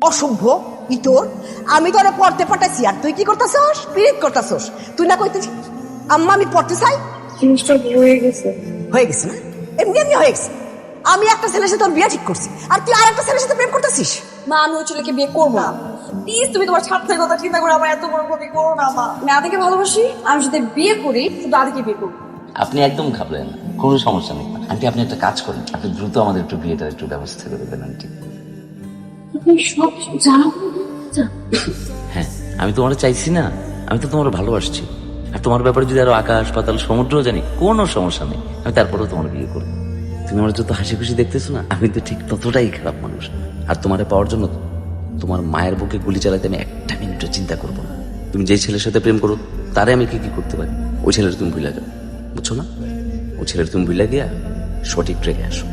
অসভ্য ইতর। আমি তোরে পড়তে পাঠাইছি আর তুই কি করতেছস? পিরিত করতেছস। তুই না কইতেছি আম্মা আমি পড়তে চাই? জিনিসটা হয়ে গেছে। হয়ে গেছে না? এমনি এমনি হয়ে গেছে। আমি একটা ছেলের সাথে তোর বিয়ে ঠিক করছি আর তুই আর একটা ছেলের সাথে প্রেম করতেছিস? মা আমি ওই ছেলেকে বিয়ে করব না। প্লিজ তুমি তোমার স্বার্থের কথা চিন্তা করে আমার এত বড় ক্ষতি করো না মা। আমি আদিকে ভালোবাসি আমি যদি বিয়ে করি শুধু আদিকে বিয়ে করব। আপনি একদম ঘাবড়েন না। কোনো সমস্যা নেই। আন্টি আপনি একটা কাজ করেন। আপনি দ্রুত আমাদের একটু বিয়েটার একটু ব্যবস্থা করে দেবেন আন্টি। হ্যাঁ আমি তোমার চাইছি না, আমি তো তোমার ভালোবাসছি। আর তোমার ব্যাপারে যদি আরও আকাশ, পাতাল সমুদ্রও জানি, কোনো সমস্যা নেই। আমি তারপরেও তোমার বিয়ে করব। তুমি আমার যত হাসি খুশি দেখতেছো না, আমি তো ঠিক ততটাই খারাপ মানুষ। আর তোমারে পাওয়ার জন্য তোমার মায়ের বুকে গুলি চালাতে আমি একটা মিনিটও চিন্তা করব না। তুমি যেই ছেলের সাথে প্রেম করো, তারে আমি কি কি করতে পারি? ওই ছেলের তুমি ভুলে যাও। বুঝছ না? ওই ছেলের তুমি ভুলে গিয়া সঠিক ট্রেকে আসো।